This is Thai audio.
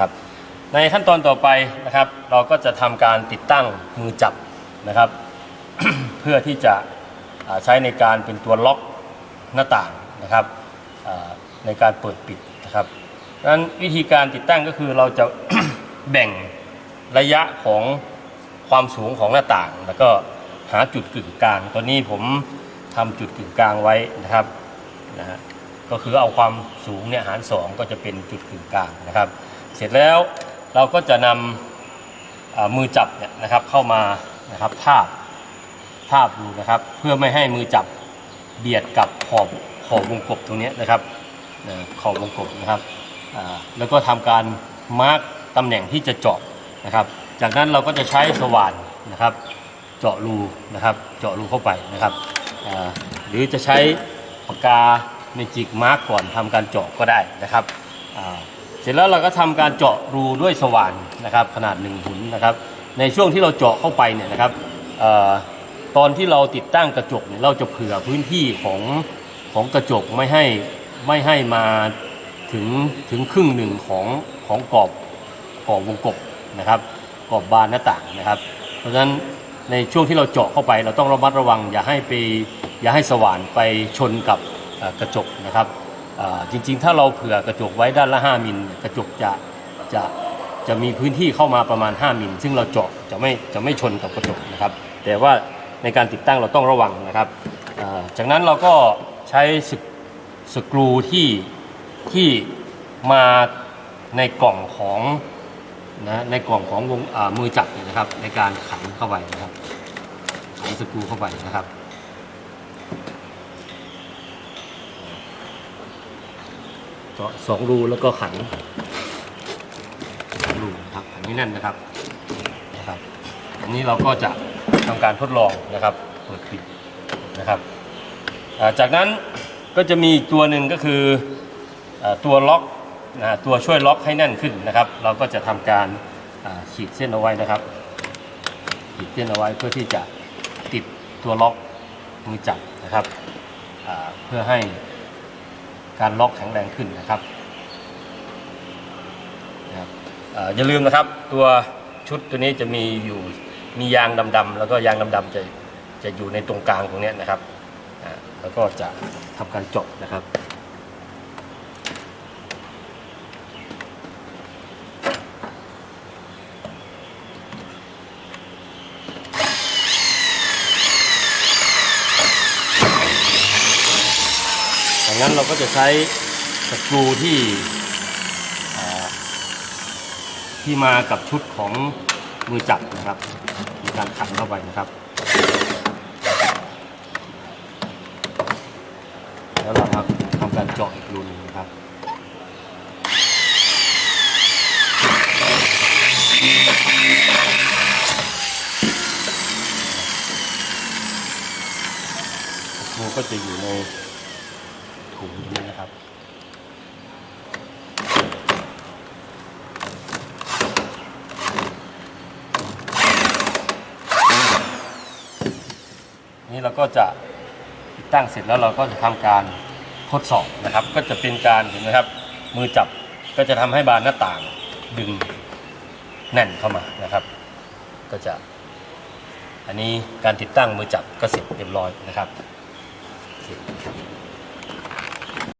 นะครับ ในขั้นตอนต่อไปนะครับ เราก็จะทำการติดตั้งมือจับนะครับ เพื่อที่จะใช้ในการเป็นตัวล็อกหน้าต่างนะครับในการเปิดปิดนะครับดังนั้นวิธีการติดตั้งก็คือเราจะแบ่งระยะของความสูงของหน้าต่าง แล้วก็หาจุดกึ่งกลางตัวนี้ผมทำจุดกึ่งกลางไว้นะครับนะฮะก็คือเอาความสูงเนี่ยหาร 2 ก็จะเป็นจุดกึ่งกลางนะครับ เสร็จแล้วเราก็จะนำมือจับเนี่ยนะครับเข้ามานะครับทาบทาบดูนะครับ เพื่อไม่ให้มือจับเบียดกับขอบขอบวงกบตรงนี้นะครับขอบวงกบนะครับแล้วก็ทำการมาร์กตำแหน่งที่จะเจาะนะครับ จากนั้นเราก็จะใช้สว่านนะครับ เจาะรูนะครับ เจาะรูเข้าไปนะครับหรือจะใช้ปากกาเมจิกมาร์กก่อนทำการเจาะก็ได้นะครับ เสร็จแล้วเราก็ทำการเจาะรูด้วยสว่านนะครับ ขนาดหนึ่งหุนนะครับ ในช่วงที่เราเจาะเข้าไปเนี่ยนะครับออตอนที่เราติดตั้งกระจกเนี่ยเราจะเผื่อพื้นที่ของของกระจกไม่ให้ไม่ให้มาถึงถึงครึ่งหนึ่งของของกรอบกรอบวงกบนะครับกรอบบานหน้าต่างนะครับ เพราะฉะนั้นในช่วงที่เราเจาะเข้าไป เราต้องระมัดระวัง อย่าให้ไปอย่าให้สว่านไปชนกับกระจกนะครับ จริงๆ ถ้าเราเผื่อกระจกไว้ด้านละ 5มิลกระจกจะจะจะมีพื้นที่เข้ามาประมาณ 5มิลซึ่งเราเจาะจะไม่จะไม่ชนกับกระจกนะครับ แต่ว่าในการติดตั้งเราต้องระวังนะครับจากนั้นเราก็ใช้สกสกรูที่ที่มาในกล่องของนะในกล่องของวงมือจับนะครับ ในการขันเข้าไปนะครับขันสกรูเข้าไปนะครับ เจาะสองรูแล้วก็ขันสองรูนะครับขันนี้แน่นนะครับนะครับ อันนี้เราก็จะทำการทดลองนะครับเปิดปิดนะครับจากนั้นก็จะมีตัวหนึ่งก็คืออตัวล็อกนะตัวช่วยล็อกให้แน่นขึ้นนะครับ เราก็จะทำการขีดเส้นเอาไว้นะครับ ขีดเส้นเอาไว้เพื่อที่จะติดตัวล็อกมือจับนะครับเพื่อให้ การล็อกแข็งแรงขึ้นนะครับนะอย่าลืมนะครับตัวชุดตัวนี้จะมีอยู่มียางดำๆแล้วก็ยางดำๆจะจะอยู่ในตรงกลางตรงนี้นะครับแล้วก็จะทำการเจาะนะครับ นั้นเราก็จะใช้สกรูที่ที่มากับชุดของมือจับนะครับในการขันเข้าไปนะครับ แล้วเราครับทำการเจาะอีกรูนึงนะครับรูก็จะอยู่ใน ถุงนี้นะครับ นี่เราก็จะติดตั้งเสร็จแล้วเราก็จะทำการทดสอบนะครับ ก็จะเป็นการเห็นไหมครับ มือจับก็จะทำให้บานหน้าต่างดึงแน่นเข้ามานะครับ ก็จะ อันนี้การติดตั้งมือจับก็เสร็จเรียบร้อยนะครับ